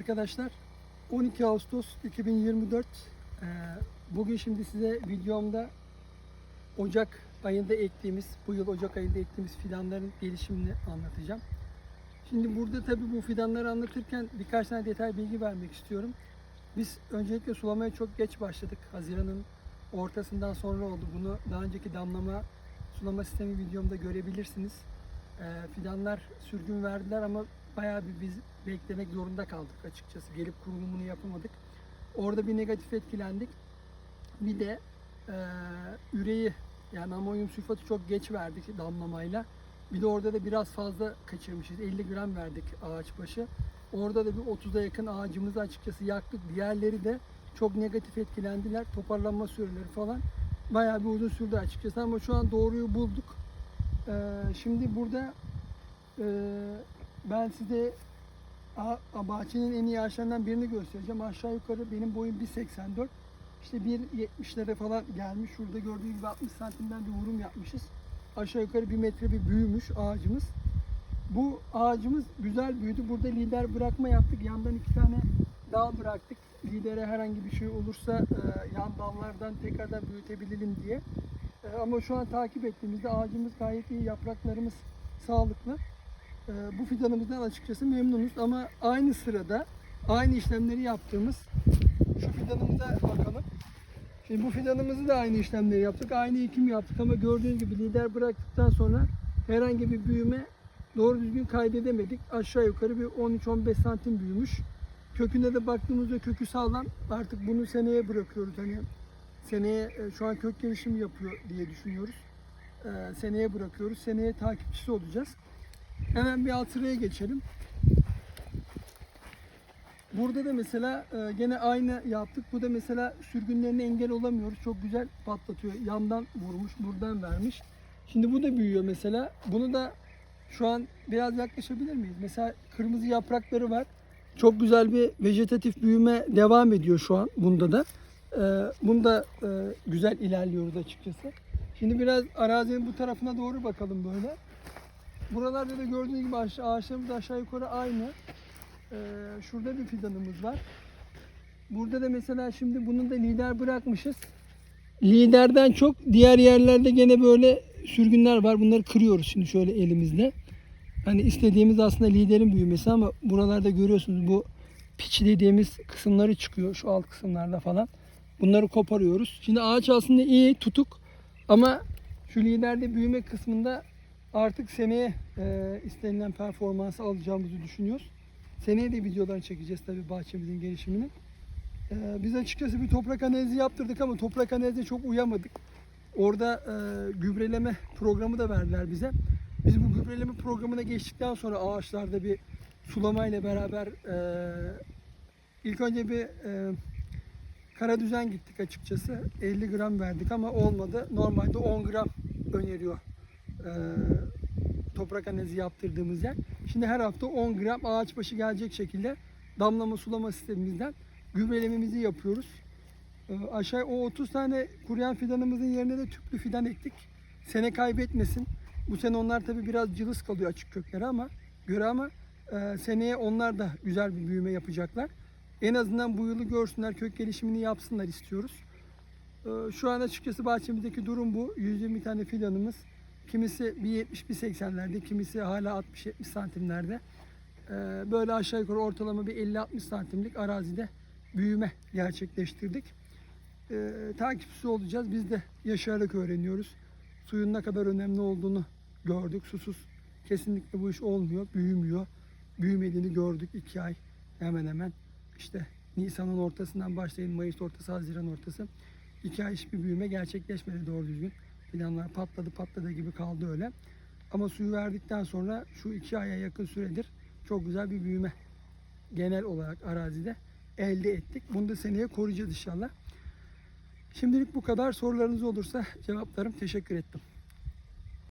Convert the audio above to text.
arkadaşlar. 12 Ağustos 2024. Ee, Bugün şimdi size videomda Ocak ayında ektiğimiz, bu yıl Ocak ayında ektiğimiz fidanların gelişimini anlatacağım. Şimdi burada tabii bu fidanları anlatırken birkaç tane detay bilgi vermek istiyorum. Biz öncelikle sulamaya çok geç başladık. Haziran'ın ortasından sonra oldu. Bunu daha önceki damlama sulama sistemi videomda görebilirsiniz. Ee, fidanlar sürgün verdiler ama bayağı bir biz beklemek zorunda kaldık açıkçası. Gelip kurulumunu yapamadık. Orada bir negatif etkilendik. Bir de e, üreyi yani amonyum sülfatı çok geç verdik damlamayla. Bir de orada da biraz fazla kaçırmışız. 50 gram verdik ağaç başı. Orada da bir 30'a yakın ağacımızı açıkçası yaktık. Diğerleri de çok negatif etkilendiler. Toparlanma süreleri falan bayağı bir uzun sürdü açıkçası ama şu an doğruyu bulduk. Ee, şimdi burada e, ben size a- a- bahçenin en iyi ağaçlarından birini göstereceğim. Aşağı yukarı benim boyum 1.84. İşte 1.70'lere falan gelmiş. Şurada gördüğünüz gibi 60 santimden bir vurum yapmışız. Aşağı yukarı bir metre bir büyümüş ağacımız. Bu ağacımız güzel büyüdü. Burada lider bırakma yaptık. Yandan iki tane dal bıraktık. Lidere herhangi bir şey olursa e, yan dallardan tekrardan büyütebilelim diye. E, ama şu an takip ettiğimizde ağacımız gayet iyi. Yapraklarımız sağlıklı. E, bu fidanımızdan açıkçası memnunuz. Ama aynı sırada aynı işlemleri yaptığımız şu fidanımıza bakalım. Şimdi bu fidanımızı da aynı işlemleri yaptık. Aynı ekim yaptık ama gördüğünüz gibi lider bıraktıktan sonra herhangi bir büyüme doğru düzgün kaydedemedik. Aşağı yukarı bir 13-15 santim büyümüş. Köküne de baktığımızda kökü sağlam. Artık bunu seneye bırakıyoruz. Hani seneye e, şu an kök gelişimi yapıyor diye düşünüyoruz. Ee, seneye bırakıyoruz. Seneye takipçisi olacağız. Hemen bir alt sıraya geçelim. Burada da mesela e, gene aynı yaptık. Bu da mesela sürgünlerine engel olamıyoruz. Çok güzel patlatıyor. Yandan vurmuş, buradan vermiş. Şimdi bu da büyüyor mesela. Bunu da şu an biraz yaklaşabilir miyiz? Mesela kırmızı yaprakları var. Çok güzel bir vejetatif büyüme devam ediyor şu an bunda da. Ee, bunda e, güzel ilerliyoruz açıkçası. Şimdi biraz arazinin bu tarafına doğru bakalım böyle. Buralarda da gördüğünüz gibi ağaç- ağaçlarımız aşağı yukarı aynı. Ee, şurada bir fidanımız var. Burada da mesela şimdi bunu da lider bırakmışız. Liderden çok diğer yerlerde gene böyle sürgünler var. Bunları kırıyoruz şimdi şöyle elimizle. Hani istediğimiz aslında liderin büyümesi ama buralarda görüyorsunuz bu piç dediğimiz kısımları çıkıyor şu alt kısımlarda falan. Bunları koparıyoruz. Şimdi ağaç aslında iyi tutuk ama şu liderde büyüme kısmında artık seneye e, istenilen performansı alacağımızı düşünüyoruz. Seneye de videolar çekeceğiz tabii bahçemizin gelişimini. Ee, biz açıkçası bir toprak analizi yaptırdık ama toprak analizine çok uyamadık. Orada e, gübreleme programı da verdiler bize. Biz bu gübreleme programına geçtikten sonra ağaçlarda bir sulamayla beraber e, ilk önce bir e, kara düzen gittik açıkçası. 50 gram verdik ama olmadı. Normalde 10 gram öneriyor e, toprak analizi yaptırdığımız yer. Şimdi her hafta 10 gram ağaç başı gelecek şekilde damlama sulama sistemimizden gübrelememizi yapıyoruz. Ee, aşağı o 30 tane kuruyan fidanımızın yerine de tüplü fidan ektik. Sene kaybetmesin. Bu sene onlar tabii biraz cılız kalıyor açık köklere ama göre ama e, seneye onlar da güzel bir büyüme yapacaklar. En azından bu yılı görsünler, kök gelişimini yapsınlar istiyoruz. Ee, şu an açıkçası bahçemizdeki durum bu. 120 tane fidanımız. Kimisi bir 70 bir 80'lerde, kimisi hala 60-70 santimlerde. Ee, böyle aşağı yukarı ortalama bir 50-60 santimlik arazide büyüme gerçekleştirdik. Ee, takipçisi olacağız. Biz de yaşayarak öğreniyoruz. Suyun ne kadar önemli olduğunu gördük. Susuz kesinlikle bu iş olmuyor, büyümüyor. Büyümediğini gördük iki ay hemen hemen. İşte Nisan'ın ortasından başlayın, Mayıs ortası, Haziran ortası. İki ay hiçbir büyüme gerçekleşmedi doğru düzgün. Fidanlar patladı patladı gibi kaldı öyle. Ama suyu verdikten sonra şu iki aya yakın süredir çok güzel bir büyüme genel olarak arazide elde ettik. Bunu da seneye koruyacağız inşallah. Şimdilik bu kadar. Sorularınız olursa cevaplarım. Teşekkür ettim.